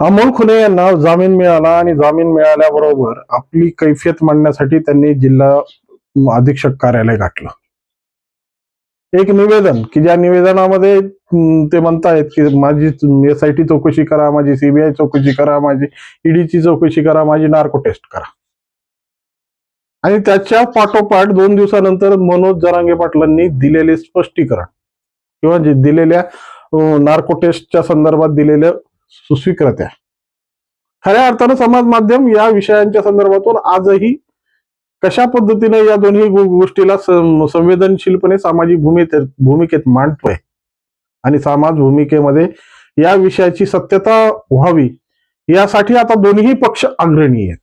अमोल खुले यांना जामीन मिळाला आणि जामीन मिळाल्याबरोबर आपली कैफियत मांडण्यासाठी त्यांनी जिल्हा अधीक्षक कार्यालय गाठलं. एक निवेदन की ज्या निवेदनामध्ये ते म्हणतायत की माझी एस आय टी चौकशी करा माझी सीबीआय चौकशी करा माझी ईडीची चौकशी करा माझी नार्को टेस्ट करा. आणि त्याच्या पाठोपाठ दोन दिवसानंतर मनोज जरांगे पाटलांनी दिलेले स्पष्टीकरण किंवा दिलेल्या नार्को टेस्टच्या संदर्भात दिलेल्या सुस्वीकृत्या खऱ्या अर्थानं समाज माध्यम या विषयांच्या संदर्भातून आजही कशा पद्धतीने या दोन्ही गोष्टीला संवेदनशीलपणे सामाजिक भूमिकेत भूमिकेत मांडतोय आणि समाज भूमिकेमध्ये या विषयाची सत्यता व्हावी यासाठी आता दोन्ही पक्ष अग्रणी आहेत.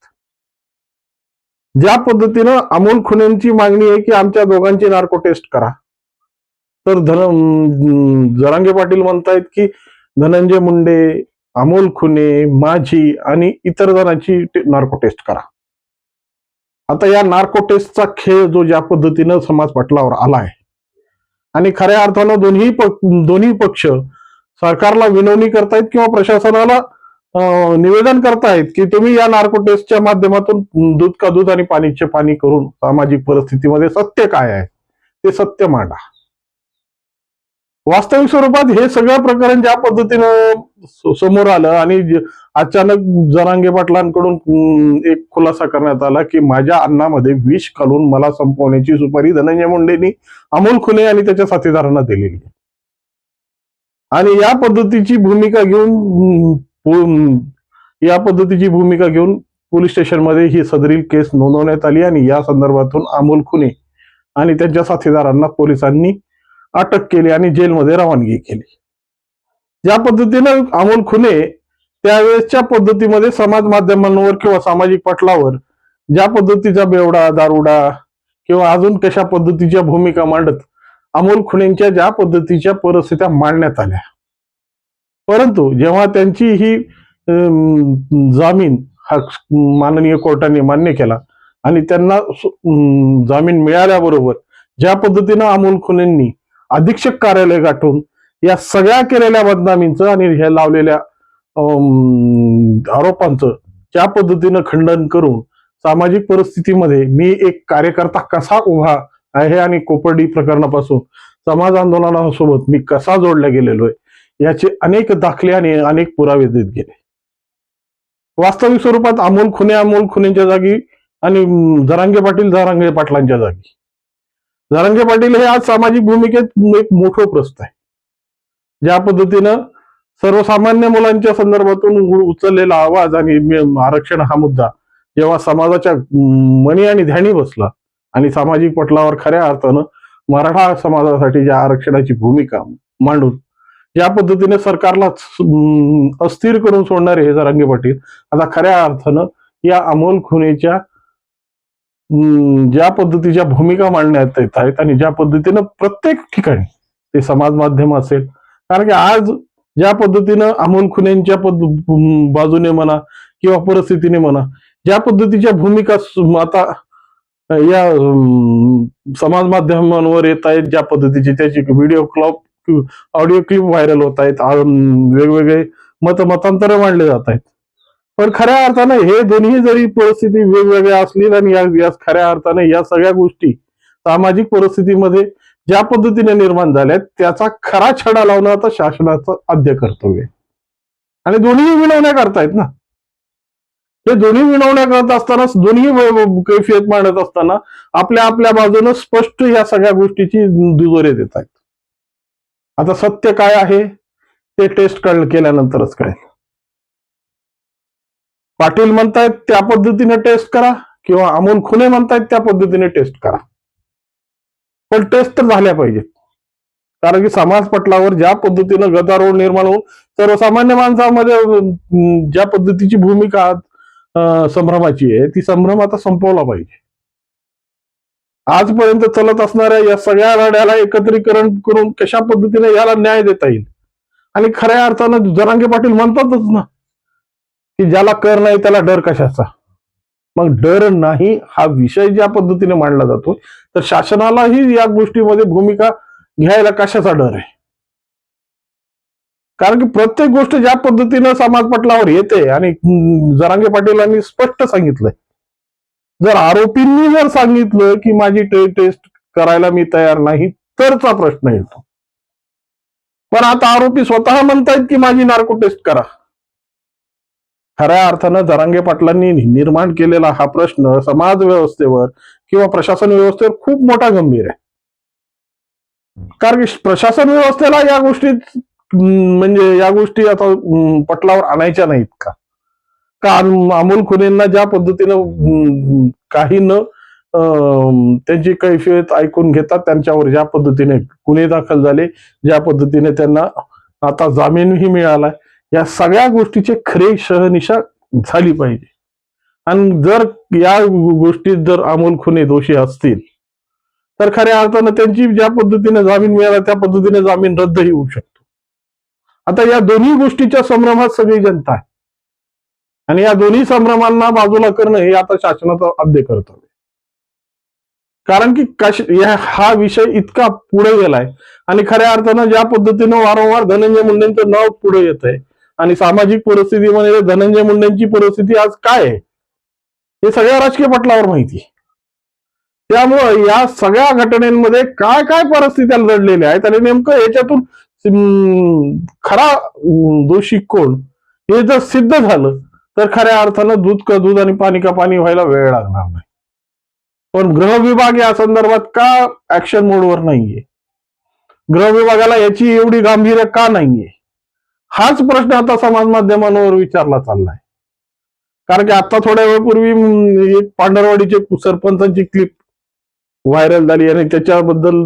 ज्या पद्धतीनं अमोल खुनेंची मागणी आहे की आमच्या दोघांची नार्को टेस्ट करा. तर धन जरांगे पाटील म्हणतायत की धनंजय मुंडे अमोल खुने माझी आणि इतर जणांची नार्को टेस्ट करा. आता या नार्को टेस्टचा खेळ जो ज्या पद्धतीनं समाज पटलावर आलाय आणि खऱ्या अर्थानं दोन्ही पक- दोन्ही पक्ष सरकारला विनवणी करतायत किंवा प्रशासनाला निवेदन करतायत की तुम्ही या नार्को टेस्टच्या माध्यमातून दूध का दूध आणि पाणीचे पाणी करून सामाजिक परिस्थितीमध्ये सत्य काय आहे ते सत्य मांडा. वास्तविक स्वरूपात हे सगळं प्रकरण ज्या पद्धतीनं समोर आलं आणि अचानक जरांगे पाटलांकडून एक खुलासा करण्यात आला की माझ्या अन्नामध्ये विष घालून मला संपवण्याची सुपारी धनंजय मुंडेंनी अमोल खुने आणि त्याच्या साथीदारांना दिलेली. आणि या पद्धतीची भूमिका घेऊन या पद्धतीची भूमिका घेऊन पोलीस स्टेशनमध्ये ही सदरील केस नोंदवण्यात आली आणि या संदर्भातून अमोल खुने आणि त्यांच्या साथीदारांना पोलिसांनी अटक केली आणि जेलमध्ये रवानगी केली. ज्या पद्धतीनं अमोल खुने त्यावेळेसच्या पद्धतीमध्ये समाज माध्यमांवर किंवा सामाजिक पटलावर ज्या पद्धतीचा बेवडा दारुडा किंवा अजून कशा पद्धतीच्या भूमिका मांडत अमोल खुणेंच्या ज्या पद्धतीच्या परिस्थित्या मांडण्यात आल्या. परंतु जेव्हा त्यांची ही अं, जामीन हा माननीय कोर्टाने मान्य केला आणि त्यांना जामीन मिळाल्याबरोबर ज्या पद्धतीनं अमोल खुनेंनी अधीक्षक कार्यालय गाठून या सगळ्या केलेल्या बदनामींचं आणि ह्या लावलेल्या अं, आरोपांचं ज्या पद्धतीनं खंडन करून सामाजिक परिस्थितीमध्ये मी एक कार्यकर्ता कसा उभा आहे आणि कोपर्डी प्रकरणापासून समाज आंदोलनासोबत मी कसा जोडला गेलेलो आहे याचे अनेक दाखले आणि अनेक पुरावे देत गेले. वास्तविक स्वरूपात अमोल खुने अमोल खुनेच्या जागी आणि जरांगे पाटील जरांगे पाटलांच्या जागी. जरांगे पाटील हे आज सामाजिक भूमिकेत एक मोठं प्रस्त आहे. ज्या पद्धतीनं सर्वसामान्य मुलांच्या संदर्भातून उचललेला आवाज आणि आरक्षण हा मुद्दा जेव्हा समाजाच्या मनी आणि ध्यानी बसला आणि सामाजिक पटलावर खऱ्या अर्थानं मराठा समाजासाठी ज्या आरक्षणाची भूमिका मांडून ज्या पद्धतीने सरकारला अस्थिर करून सोडणारे हे जरांगे पाटील आता खऱ्या अर्थानं या अमोल खुनेच्या ज्या पद्धतीच्या भूमिका मांडण्यात येत आहेत आणि ज्या पद्धतीनं प्रत्येक ठिकाणी ते समाज माध्यम असेल कारण की आज ज्या पद्धतीनं अमोल खुनेंच्या पद बाजूने म्हणा किंवा परिस्थितीने म्हणा ज्या पद्धतीच्या भूमिका आता या समाज माध्यमांवर येत आहेत ज्या पद्धतीचे त्याची video clip audio clip viral होत आहेत वेगवेगळे मत मतांतर मांडले जात आहेत. पण खऱ्या अर्थाने हे दोन्ही जरी परिस्थिती वेगवेगळ्या असली आणि या खऱ्या अर्थाने या सगळ्या गोष्टी सामाजिक परिस्थितीमध्ये ज्या पद्धतीने निर्माण झाल्या त्याचा खरा छडा लावणं आता शासनाचं आद्य कर्तव्य आहे. आणि दोन्ही विनवण्या करतायत ना. हे दोन्ही विनवण्या करत असताना दोन्ही कैफियत मांडत असताना आपल्या आपल्या बाजूनं स्पष्ट या सगळ्या गोष्टीची दुजोरे देत आहेत आता सत्य काय आहे ते टेस्ट कळ केल्यानंतरच कळेल. पाटील म्हणतायत त्या पद्धतीने टेस्ट करा किंवा अमोल खुने म्हणतायत त्या पद्धतीने टेस्ट करा. पण टेस्ट तर झाल्या पाहिजेत. कारण की समाज पटलावर ज्या पद्धतीनं गदारोळ निर्माण होऊन सर्वसामान्य माणसामध्ये ज्या पद्धतीची भूमिका संभ्रमाची आहे ती संभ्रम आता संपवला पाहिजे. आजपर्यंत चलत असणाऱ्या या सगळ्या लढ्याला एकत्रीकरण करून कशा पद्धतीने याला न्याय देता येईल? आणि खऱ्या अर्थानं जरांगे पाटील म्हणतातच ना की ज्याला कर नाही त्याला डर कशाचा? मग डर नाही हा विषय ज्या पद्धतीने मांडला जातो तर शासनालाही या गोष्टीमध्ये भूमिका घ्यायला कशाचा डर आहे? कारण की प्रत्येक गोष्ट ज्या पद्धतीनं समाज पटलावर येते आणि जरांगे पाटीलांनी स्पष्ट सांगितलंय. जर आरोपींनी जर सांगितलं की माझी टे- टेस्ट करायला मी तयार नाही तरचा प्रश्न येतो. पण आता आरोपी स्वतः म्हणतायत की माझी नार्को टेस्ट करा. खऱ्या अर्थानं जरांगे पाटलांनी निर्माण केलेला हा प्रश्न समाज व्यवस्थेवर किंवा प्रशासन व्यवस्थेवर खूप मोठा गंभीर आहे. कारण की प्रशासन व्यवस्थेला या गोष्टीत म्हणजे या गोष्टी आता पटलावर आणायच्या नाहीत का? कारण अमोल खुनेंना ज्या पद्धतीनं काही न त्यांची कैफियत ऐकून घेतात त्यांच्यावर ज्या पद्धतीने गुन्हे दाखल झाले ज्या पद्धतीने त्यांना आता जामीनही मिळालाय. या सगळ्या गोष्टीचे खरी शहनिशा झाली पाहिजे. आणि जर या गोष्टीत जर अमोल खुने दोषी असतील तर खऱ्या अर्थानं त्यांची ज्या पद्धतीने जामीन मिळाला त्या पद्धतीने जामीन रद्दही होऊ शकतो. आता या दोन्ही गोष्टीच्या संभ्रमात सगळी जनता आहे. आणि या दोन्ही संभ्रमांना बाजूला करणं हे आता शासनाचं आद्य कर्तव्य कारण की कश या- हा विषय इतका पुढे गेलाय. आणि खऱ्या अर्थानं ज्या पद्धतीनं वारंवार धनंजय मुंडेंचं नाव पुढे येत आहे आणि सामाजिक परिस्थितीमध्ये म्हणजे धनंजय मुंडेंची परिस्थिती आज काय आहे? हे सगळ्या राजकीय पटलावर माहिती त्यामुळं या सगळ्या घटनेमध्ये काय काय परिस्थित्या लढलेल्या आहेत आणि नेमकं याच्यातून खरा दोषी कोण? हे जर सिद्ध झालं तर खऱ्या अर्थानं दूध का दूध आणि पाणी का पाणी व्हायला वेळ लागणार नाही. पण गृह विभाग या संदर्भात का ऍक्शन मोडवर नाहीये? गृह विभागाला याची एवढी गांभीर्य का नाहीये? हाच प्रश्न आता समाज माध्यमांवर विचारला चाललाय. कारण की आता थोड्या वेळपूर्वी एक पांढरवाडीचे सरपंचांची क्लिप व्हायरल झाली आणि त्याच्याबद्दल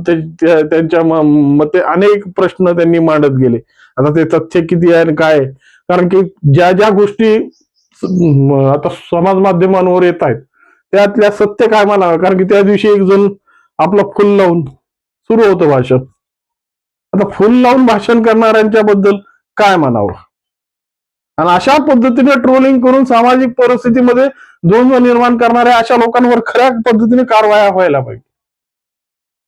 त्यांच्या म- मते अनेक प्रश्न त्यांनी मांडत गेले. आता ते तथ्य किती आहे आणि काय कारण की ज्या ज्या गोष्टी आता समाज माध्यमांवर येत आहेत त्यातल्या सत्य काय म्हणावं? कारण की त्या दिवशी एक जण आपलं फुल लावून सुरू होतं भाषण. आता फुल लावून भाषण करणाऱ्यांच्या बद्दल काय म्हणावं? आणि अशा पद्धतीने ट्रोलिंग करून सामाजिक परिस्थितीमध्ये द्वंद्व निर्माण करणाऱ्या अशा लोकांवर खऱ्या पद्धतीने कारवाया व्हायला पाहिजे.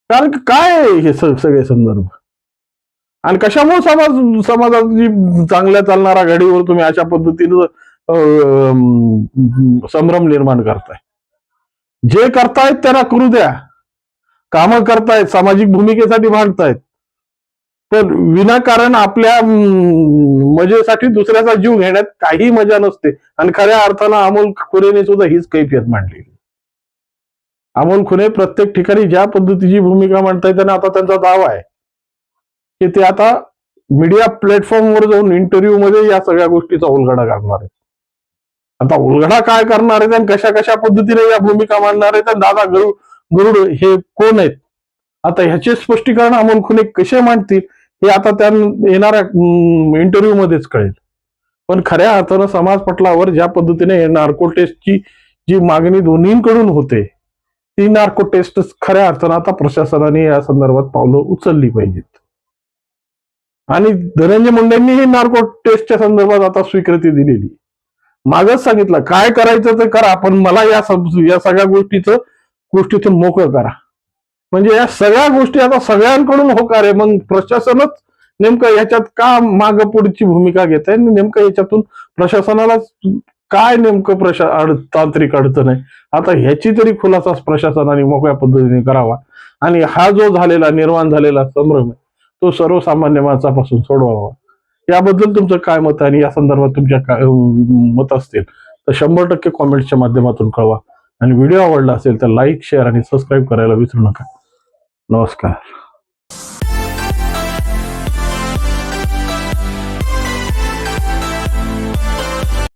कारण काय हे सगळे संदर्भ? आणि कशामुळे समाज समाजाची चांगल्या चालणाऱ्या घडीवर तुम्ही अशा पद्धतीनं अं, संभ्रम निर्माण करताय? जे करतायत त्यांना करू द्या. कामं करतायत सामाजिक भूमिकेसाठी भांडतायत. तर विनाकारण आपल्या मजेसाठी दुसऱ्याचा जीव घेण्यात काही मजा नसते. आणि खऱ्या अर्थानं अमोल खुरेने सुद्धा हीच कैफियत मांडली. अमोल खुने प्रत्येक ठिकाणी ज्या पद्धतीची भूमिका मांडतायत त्यांना आता त्यांचा दावा आहे. की ते आता मीडिया प्लॅटफॉर्मवर जाऊन इंटरव्ह्यू मध्ये या सगळ्या गोष्टीचा उलगडा करणार आहेत. आता उलगडा काय करणार आहेत आणि कशा कशा पद्धतीने या भूमिका मांडणार आहेत आणि दादा गरुड गरुड हे कोण आहेत? आता ह्याचे स्पष्टीकरण अमोल खुने कसे मांडतील? हे आता त्या येणाऱ्या इंटरव्ह्यू मध्येच कळेल. पण खऱ्या अर्थानं समाज पटलावर ज्या पद्धतीने नार्को टेस्टची जी मागणी दोन्हीकडून होते ती नार्को टेस्ट खऱ्या अर्थानं आता प्रशासनाने या संदर्भात पावलं उचलली पाहिजेत. आणि धनंजय मुंडेंनी ही नार्को टेस्टच्या संदर्भात आता स्वीकृती दिलेली. मागच सांगितलं काय करायचं ते करा पण मला या या सगळ्या गोष्टीचं गोष्टीतून मोकळं करा. म्हणजे या सगळ्या गोष्टी आता सगळ्यांकडून होकार आहे. मग प्रशासनच नेमकं याच्यात का माग पुढची भूमिका घेत आहे? आणि नेमकं याच्यातून प्रशासनाला काय नेमकं प्रशा अड तांत्रिक अडचण आहे? आता ह्याची तरी खुलासा प्रशासनाने मोकळ्या पद्धतीने करावा. आणि हा जो झालेला निर्माण झालेला संभ्रम आहे तो सर्वसामान्य माणसापासून सोडवावा. याबद्दल तुमचं काय मत आहे? आणि या संदर्भात तुमच्या काय मत असतील तर शंभर टक्के कॉमेंटच्या माध्यमातून कळवा. आणि व्हिडिओ आवडला असेल तर लाईक शेअर आणि सबस्क्राईब करायला विसरू नका. Nossa, cara.